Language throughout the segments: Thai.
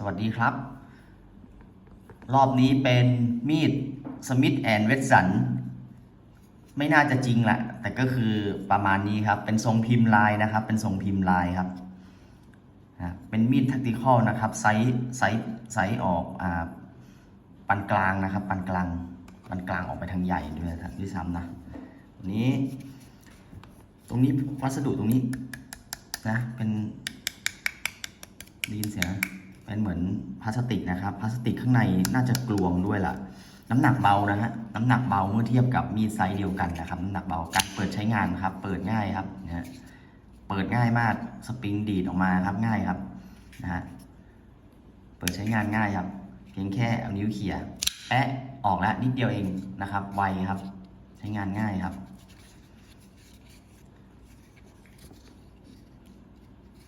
สวัสดีครับ รอบนี้เป็นมีดสมิธแอนเวสสันไม่น่าจะจริงแหละ แต่ก็คือประมาณนี้ครับ เป็นทรงพิมพ์ลายนะครับ เป็นทรงพิมพ์ลายครับเป็นมีดแทคติคอลนะครับ ไซส์ไซส์ไซส์ออกอ่าปานกลางนะครับปานกลางปานกลางออกไปทางใหญ่ด้วยนะด้วยซ้ำนะนนี้ ตรงนี้วัสดุตรงนี้นะเป็นดยินเสียนะ เป็นเหมือนพลาสติกนะครับพลาสติกข้างในน่าจะกลวงด้วยล่ะ น้ำหนักเบานะฮะน้ำหนักเบาเมื่อเทียบกับมีดไซส์เดียวกันนะครับน้ำหนักเบาการเปิดใช้งานครับ เปิดง่ายครับนะฮะเปิดง่ายมากสปริงดีดออกมาครับง่ายครับนะฮะเปิดใช้งานง่ายครับ เพียงแค่เอานิ้วเขี่ยแปะออกแล้วนิดเดียวเองนะครับ ไวครับ ใช้งานง่ายครับ อ่า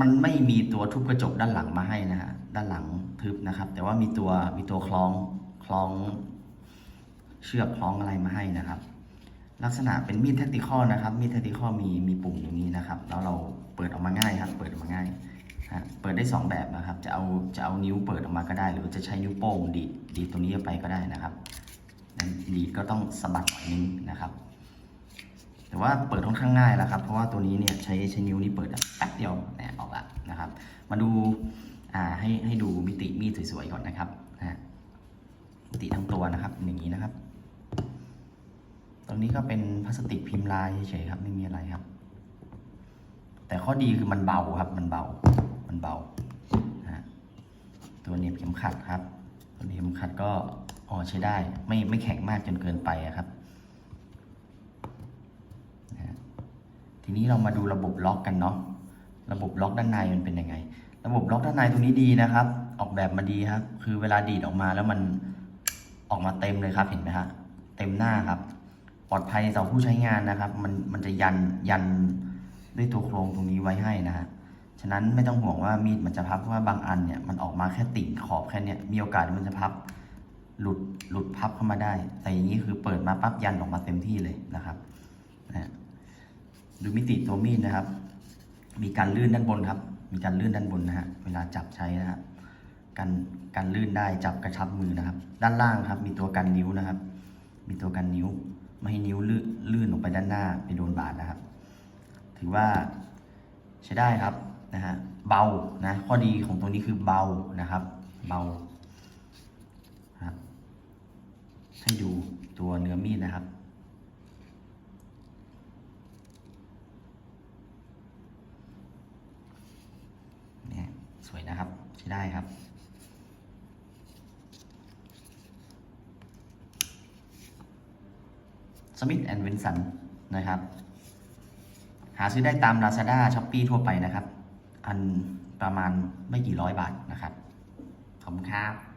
มันไม่มีตัวทุบกระจกด้านหลังมาให้นะฮะด้านหลังทึบนะครับ แต่ว่ามีตัวมีตัวคล้องคล้องเชือกคล้องอะไรมาให้นะครับ ลักษณะเป็นมีดแทคติคอนะครับ มีดแทคติคอลมีมีปุ่มอย่างนี้นะครับ แล้วเราเปิดออกมาง่ายครับ เปิดออกมาง่ายฮะเปิดได้สองแบบนะครับ จะเอาจะเอานิ้วเปิดออกมาก็ได้ หรือจะใช้นิ้วโป้งดีดดีดตรงนี้ไปก็ได้นะครับดีดก็ต้องสะบัดหน่อยนึงนะครับ แต่ว่าเปิดค่อนข้างง่ายแล้วครับ เพราะว่าตัวนี้เนี่ยใช้ใช้นิ้วนี้เปิดแป๊บเดียวเนี่ยออกละนะครับ มาดูอ่าให้ให้ดูมิติมีดสวยๆก่อนนะครับนะฮะมิติทั้งตัวนะครับอย่างนี้นะครับ ตรงนี้ก็เป็นพลาสติกพิมพ์ลายเฉยๆครับไม่มีอะไรครับ แต่ข้อดีคือมันเบาครับ มันเบา มันเบานะฮะตัวเน็บเข็มขัดครับตัวเน็บเข็มขัดก็อ๋อใช้ได้ไม่ไม่แข็งมากจนเกินไปครับ นะฮะ ทีนี้เรามาดูระบบล็อกกันเนาะ ระบบล็อกด้านในมันเป็นยังไง ระบบล็อกด้านในตรงนี้ดีนะครับ ออกแบบมาดีครับ คือเวลาดีดออกมาแล้วมันออกมาเต็มเลยครับ เห็นไหมฮะ เต็มหน้าครับ ปลอดภัยต่อผู้ใช้งานนะครับ มันมันจะยันยันด้วยตัวโครงตรงนี้ไว้ให้นะฮะ ฉะนั้นไม่ต้องห่วงว่ามีดมันจะพับเพราะว่าบางอันเนี่ยมันออกมาแค่ติ่งขอบแค่เนี้ยมีโอกาสมันจะพับหลุดหลุดพับเข้ามาได้ แต่อย่างนี้คือเปิดมาปั๊บยันออกมาเต็มที่เลยนะครับนะ ดูมิติตัวมีดนะครับ มีการลื่นด้านบนครับ มีการลื่นด้านบนนะฮะ เวลาจับใช้นะครับการการลื่นได้จับกระชับมือนะครับ ด้านล่างครับ มีตัวกันนิ้วนะครับ มีตัวกันนิ้ว ไม่ให้นิ้วลื่นลื่นลงไปด้านหน้าไปโดนบาดนะครับ ถือว่าใช้ได้ครับนะฮะ เบา นะ ข้อดีของตัวนี้คือเบานะครับ เบาครับให้ดูตัวเนื้อมีดนะครับ เนี่ยส วยนะครับใช้ได้ครับสมิธแอนด์วินสันนะครับ หาซื้อได้ตาม Lazada s h o p e e ทั่วไปนะครับ อันประมาณไม่กี่ร้อยบาทนะครับ ขอบคุณครับ